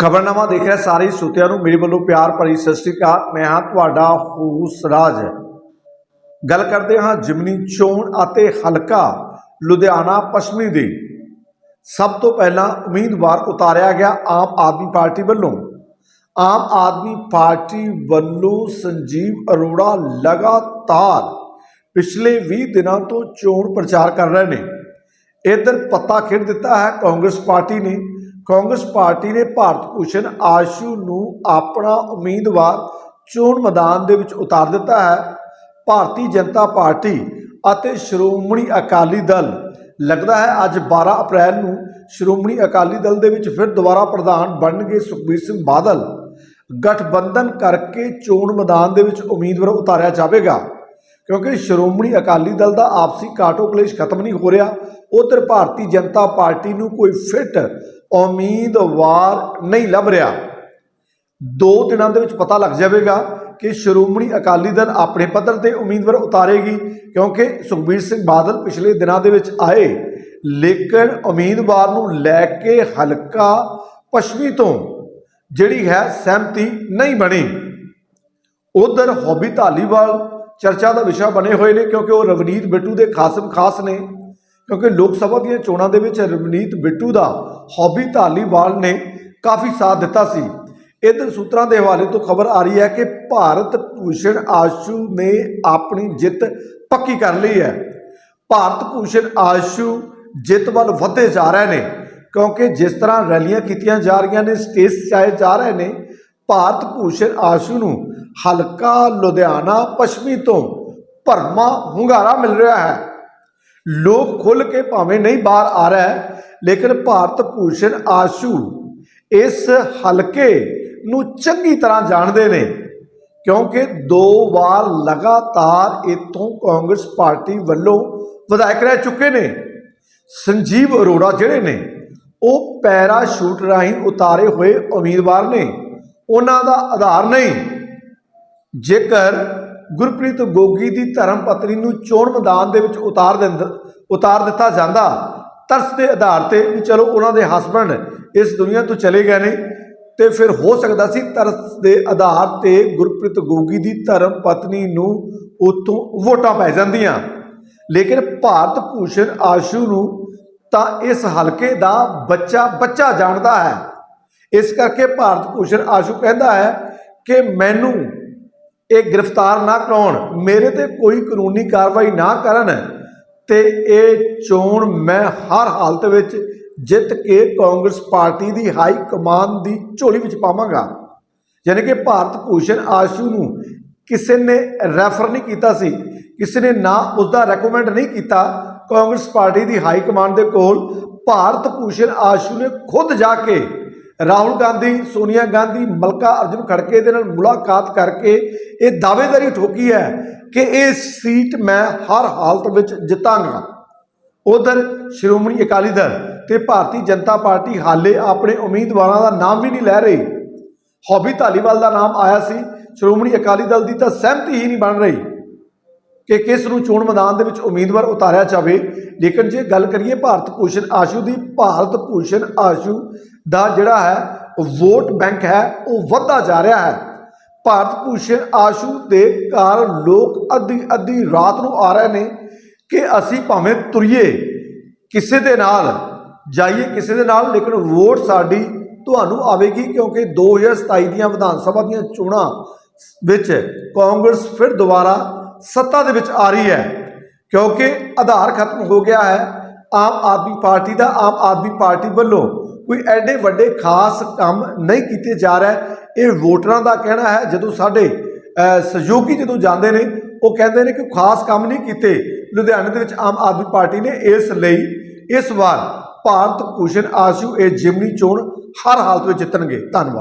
ਖਬਰਨਾਮਾ ਦੇਖ ਰਿਹਾ, ਸਾਰੇ ਸੂਤਿਆਂ ਨੂੰ ਮੇਰੇ ਵੱਲੋਂ ਪਿਆਰ ਭਰੀ ਸਤਿ ਸ੍ਰੀ ਅਕਾਲ। ਮੈਂ ਹਾਂ ਤੁਹਾਡਾ ਹੂਸ ਰਾਜ ਗੱਲ ਕਰਦੇ ਹਾਂ ਜਿਮਨੀ ਚੋਣ ਅਤੇ ਹਲਕਾ ਲੁਧਿਆਣਾ ਪੱਛਮੀ ਦੀ। ਸਭ ਤੋਂ ਪਹਿਲਾਂ ਉਮੀਦਵਾਰ ਉਤਾਰਿਆ ਗਿਆ ਆਮ ਆਦਮੀ ਪਾਰਟੀ ਵੱਲੋਂ। ਆਮ ਆਦਮੀ ਪਾਰਟੀ ਵੱਲੋਂ ਸੰਜੀਵ ਅਰੋੜਾ ਲਗਾਤਾਰ ਪਿਛਲੇ 20 ਦਿਨਾਂ ਤੋਂ ਚੋਣ ਪ੍ਰਚਾਰ ਕਰ ਰਹੇ ਨੇ। ਇਧਰ ਪੱਤਾ ਖੇਡ ਦਿੱਤਾ ਹੈ ਕਾਂਗਰਸ ਪਾਰਟੀ ਨੇ। ਕਾਂਗਰਸ ਪਾਰਟੀ ਨੇ ਭਾਰਤ ਭੂਸ਼ਣ ਆਸ਼ੂ ਨੂੰ ਆਪਣਾ ਉਮੀਦਵਾਰ ਚੋਣ ਮੈਦਾਨ ਦੇ ਵਿੱਚ ਉਤਾਰ ਦਿੱਤਾ ਹੈ। ਭਾਰਤੀ ਜਨਤਾ ਪਾਰਟੀ ਅਤੇ ਸ਼੍ਰੋਮਣੀ ਅਕਾਲੀ ਦਲ, ਲੱਗਦਾ ਹੈ ਅੱਜ 12 ਅਪ੍ਰੈਲ ਨੂੰ ਸ਼੍ਰੋਮਣੀ ਅਕਾਲੀ ਦਲ ਦੇ ਵਿੱਚ ਫਿਰ ਦੁਬਾਰਾ ਪ੍ਰਧਾਨ ਬਣਨਗੇ ਸੁਖਬੀਰ ਸਿੰਘ ਬਾਦਲ। ਗਠਬੰਧਨ ਕਰਕੇ ਚੋਣ ਮੈਦਾਨ ਦੇ ਵਿੱਚ ਉਮੀਦਵਾਰ ਉਤਾਰਿਆ ਜਾਵੇਗਾ, ਕਿਉਂਕਿ ਸ਼੍ਰੋਮਣੀ ਅਕਾਲੀ ਦਲ ਦਾ ਆਪਸੀ ਕਾਟੋ ਕਲੇਸ਼ ਖਤਮ ਨਹੀਂ ਹੋ ਰਿਹਾ। ਉਧਰ ਭਾਰਤੀ ਜਨਤਾ ਪਾਰਟੀ ਨੂੰ ਕੋਈ ਫਿੱਟ ਉਮੀਦਵਾਰ ਨਹੀਂ ਲੱਭ ਰਿਹਾ। ਦੋ ਦਿਨਾਂ ਦੇ ਵਿੱਚ ਪਤਾ ਲੱਗ ਜਾਵੇਗਾ ਕਿ ਸ਼੍ਰੋਮਣੀ ਅਕਾਲੀ ਦਲ ਆਪਣੇ ਪੱਧਰ ਤੇ ਉਮੀਦਵਾਰ ਉਤਾਰੇਗੀ, ਕਿਉਂਕਿ ਸੁਖਬੀਰ ਸਿੰਘ ਬਾਦਲ ਪਿਛਲੇ ਦਿਨਾਂ ਦੇ ਵਿੱਚ ਆਏ। ਲੇਕਿਨ ਉਮੀਦਵਾਰ ਨੂੰ ਲੈ ਕੇ ਹਲਕਾ ਪੱਛਮੀ ਤੋਂ ਜਿਹੜੀ ਹੈ ਸਹਿਮਤੀ ਨਹੀਂ ਬਣੀ। ਉਧਰ ਹੌਬੀ ਧਾਲੀਵਾਲ ਚਰਚਾ ਦਾ ਵਿਸ਼ਾ ਬਣੇ ਹੋਏ ਨੇ, ਕਿਉਂਕਿ ਉਹ ਰਵਨੀਤ ਬਿੱਟੂ ਦੇ ਖਾਸਮ ਖਾਸ ਨੇ। ਕਿਉਂਕਿ ਲੋਕ ਸਭਾ ਦੀਆਂ ਚੋਣਾਂ ਦੇ ਵਿੱਚ ਰਵਨੀਤ ਬਿੱਟੂ ਦਾ ਹੌਬੀ ਧਾਲੀਵਾਲ ਨੇ ਕਾਫੀ ਸਾਥ ਦਿੱਤਾ ਸੀ। ਇਧਰ ਸੂਤਰਾਂ ਦੇ ਹਵਾਲੇ ਤੋਂ ਖਬਰ ਆ ਰਹੀ ਹੈ ਕਿ ਭਾਰਤ ਭੂਸ਼ਣ ਆਸ਼ੂ ਨੇ ਆਪਣੀ ਜਿੱਤ ਪੱਕੀ ਕਰ ਲਈ ਹੈ। ਭਾਰਤ ਭੂਸ਼ਣ ਆਸ਼ੂ ਜਿੱਤ ਵੱਲ ਵਧਦੇ ਜਾ ਰਹੇ ਨੇ, ਕਿਉਂਕਿ ਜਿਸ ਤਰ੍ਹਾਂ ਰੈਲੀਆਂ ਕੀਤੀਆਂ ਜਾ ਰਹੀਆਂ ਨੇ, ਸਟੇਜ ਚਾਏ ਜਾ ਰਹੇ ਨੇ, ਭਾਰਤ ਭੂਸ਼ਣ ਆਸ਼ੂ ਨੂੰ ਹਲਕਾ ਲੁਧਿਆਣਾ ਪੱਛਮੀ ਤੋਂ ਭਰਮਾ ਹੁੰਗਾਰਾ ਮਿਲ ਰਿਹਾ ਹੈ। ਲੋਕ ਖੁੱਲ ਕੇ ਭਾਵੇਂ ਨਹੀਂ ਬਾਹਰ ਆ ਰਿਹਾ ਹੈ, ਲੇਕਿਨ ਭਾਰਤ ਭੂਸ਼ਣ ਆਸ਼ੂ ਇਸ ਹਲਕੇ ਨੂੰ ਚੰਗੀ ਤਰ੍ਹਾਂ ਜਾਣਦੇ ਨੇ, ਕਿਉਂਕਿ ਦੋ ਵਾਰ ਲਗਾਤਾਰ ਇਥੋਂ ਕਾਂਗਰਸ ਪਾਰਟੀ ਵੱਲੋਂ ਵਿਧਾਇਕ ਰਹਿ ਚੁੱਕੇ ਨੇ। ਸੰਜੀਵ ਅਰੋੜਾ ਜਿਹੜੇ ਨੇ, ਉਹ ਪੈਰਾਸ਼ੂਟ ਰਾਹੀਂ ਉਤਾਰੇ ਹੋਏ ਉਮੀਦਵਾਰ ਨੇ। ਉਹਨਾਂ ਦਾ ਆਧਾਰ ਨਹੀਂ। ਜੇਕਰ ਗੁਰਪ੍ਰੀਤ ਗੋਗੀ ਦੀ ਧਰਮ ਪਤਨੀ ਨੂੰ ਚੋਣ ਮੈਦਾਨ ਦੇ ਵਿੱਚ ਉਤਾਰ ਦਿੰਦ, ਉਤਾਰ ਦਿੱਤਾ ਜਾਂਦਾ। ਤਰਸ ਦੇ ਆਧਾਰ ਤੇ ਵੀ ਚਲੋ ਉਹਨਾਂ ਦੇ ਹਸਬੰਡ ਇਸ ਦੁਨੀਆ ਤੋਂ ਚਲੇ ਗਏ ਨੇ ਤੇ ਫਿਰ ਹੋ ਸਕਦਾ ਸੀ ਤਰਸ ਦੇ ਆਧਾਰ ਤੇ ਗੁਰਪ੍ਰੀਤ ਗੋਗੀ ਦੀ ਧਰਮ ਪਤਨੀ ਨੂੰ ਉਤੋਂ ਵੋਟਾਂ ਪੈ ਜਾਂਦੀਆਂ। ਲੇਕਿਨ ਭਾਰਤ ਭੂਸ਼ਣ ਆਸ਼ੂ ਨੂੰ ਤਾਂ ਇਸ ਹਲਕੇ ਦਾ ਬੱਚਾ ਬੱਚਾ ਜਾਣਦਾ ਹੈ। ਇਸ ਕਰਕੇ ਭਾਰਤ ਭੂਸ਼ਣ ਆਸ਼ੂ ਕਹਿੰਦਾ ਹੈ ਕਿ ਮੈਨੂੰ ਇਹ ਗ੍ਰਿਫਤਾਰ ਨਾ ਕਰਾਉਣ, ਮੇਰੇ ਤੇ ਕੋਈ ਕਾਨੂੰਨੀ ਕਾਰਵਾਈ ਨਾ ਕਰਨ ਤੇ ਇਹ ਚੋਣ ਮੈਂ ਹਰ ਹਾਲਤ ਵਿੱਚ ਜਿੱਤ ਕੇ ਕਾਂਗਰਸ ਪਾਰਟੀ ਦੀ ਹਾਈ ਕਮਾਨ ਦੀ ਝੋਲੀ ਵਿੱਚ ਪਾਵਾਂਗਾ। ਯਾਨੀ ਕਿ ਭਾਰਤ ਭੂਸ਼ਣ ਆਸ਼ੂ ਨੂੰ ਕਿਸੇ ਨੇ ਰੈਫਰ ਨਹੀਂ ਕੀਤਾ ਸੀ, ਕਿਸੇ ਨੇ ਨਾ ਉਸ ਦਾ ਰეკਮੈਂਡ ਨਹੀਂ ਕੀਤਾ। ਕਾਂਗਰਸ ਪਾਰਟੀ ਦੀ ਹਾਈ ਕਮਾਨ ਦੇ ਕੋਲ ਭਾਰਤ ਭੂਸ਼ਣ ਆਸ਼ੂ ਨੇ ਖੁਦ ਜਾ ਕੇ ਰਾਹੁਲ ਗਾਂਧੀ, ਸੋਨੀਆ ਗਾਂਧੀ, ਮਲਕਾ ਅਰਜੁਨ ਖੜਕੇ ਦੇ ਨਾਲ ਮੁਲਾਕਾਤ ਕਰਕੇ ਇਹ ਦਾਅਵੇਦਾਰੀ ਠੋਕੀ ਹੈ ਕਿ ਇਹ ਸੀਟ ਮੈਂ ਹਰ ਹਾਲਤ ਵਿੱਚ ਜਿੱਤਾਂਗਾ। ਉਧਰ ਸ਼੍ਰੋਮਣੀ ਅਕਾਲੀ ਦਲ ਤੇ ਭਾਰਤੀ ਜਨਤਾ ਪਾਰਟੀ ਹਾਲੇ ਆਪਣੇ ਉਮੀਦਵਾਰਾਂ ਦਾ ਨਾਮ ਵੀ ਨਹੀਂ ਲੈ ਰਹੀ। ਹੌਬੀ ਧਾਲੀਵਾਲ ਦਾ ਨਾਮ ਆਇਆ ਸੀ। ਸ਼੍ਰੋਮਣੀ ਅਕਾਲੀ ਦਲ ਦੀ ਤਾਂ ਸਹਿਮਤੀ ਹੀ ਨਹੀਂ ਬਣ ਰਹੀ। ਕਿ ਕਿਸ ਨੂੰ ਚੋਣ ਮੈਦਾਨ ਦੇ ਵਿੱਚ ਉਮੀਦਵਾਰ ਉਤਾਰਿਆ ਜਾਵੇ। ਲੇਕਿਨ ਜੇ ਗੱਲ ਕਰੀਏ ਭਾਰਤ ਭੂਸ਼ਣ ਆਸ਼ੂ ਦੀ, ਭਾਰਤ ਭੂਸ਼ਣ ਆਸ਼ੂ ਦਾ ਜਿਹੜਾ ਹੈ, ਵੋਟ ਬੈਂਕ ਹੈ, ਉਹ ਵੱਧਦਾ ਜਾ ਰਿਹਾ ਹੈ। ਭਾਰਤ ਭੂਸ਼ਣ ਆਸ਼ੂ ਦੇ ਕਾਰਨ ਲੋਕ ਅੱਧੀ ਅੱਧੀ ਰਾਤ ਨੂੰ ਆ ਰਹੇ ਨੇ ਕਿ ਅਸੀਂ ਭਾਵੇਂ ਤੁਰੀਏ, ਕਿਸੇ ਦੇ ਨਾਲ ਜਾਈਏ, ਕਿਸੇ ਦੇ ਨਾਲ, ਲੇਕਿਨ ਵੋਟ ਸਾਡੀ ਤੁਹਾਨੂੰ ਆਵੇਗੀ ਕਿਉਂਕਿ 2027 ਦੀਆਂ ਵਿਧਾਨ ਸਭਾ ਦੀਆਂ ਚੋਣਾਂ ਵਿੱਚ ਕਾਂਗਰਸ ਫਿਰ ਦੁਬਾਰਾ ਸੱਤਾ ਦੇ ਵਿੱਚ ਆ ਰਹੀ ਹੈ, ਕਿਉਂਕਿ ਆਧਾਰ ਖਤਮ ਹੋ ਗਿਆ ਹੈ, ਆਮ ਆਦਮੀ ਪਾਰਟੀ ਦਾ ਆਮ ਆਦਮੀ ਪਾਰਟੀ ਵੱਲੋਂ ਕੋਈ ਐਡੇ ਵੱਡੇ ਖਾਸ ਕੰਮ ਨਹੀਂ ਕੀਤੇ ਜਾ ਰਿਹਾ। ਇਹ ਵੋਟਰਾਂ ਦਾ ਕਹਿਣਾ ਹੈ, ਜਦੋਂ ਸਾਡੇ ਸਹਿਯੋਗੀ ਜਦੋਂ ਜਾਂਦੇ ਨੇ, ਉਹ ਕਹਿੰਦੇ ਨੇ ਕਿ ਖਾਸ ਕੰਮ ਨਹੀਂ ਕੀਤੇ। ਲੁਧਿਆਣੇ ਦੇ ਵਿੱਚ ਆਮ ਆਦਮੀ ਪਾਰਟੀ ਨੇ ਇਸ ਲਈ ਇਸ ਵਾਰ ਭਾਰਤ ਭੂਸ਼ਣ ਆਸ਼ੂ ਇਹ ਜਿਮਨੀ ਚੋਣ ਹਰ ਹਾਲਤ ਵਿੱਚ ਜਿੱਤਣਗੇ। ਧੰਨਵਾਦ।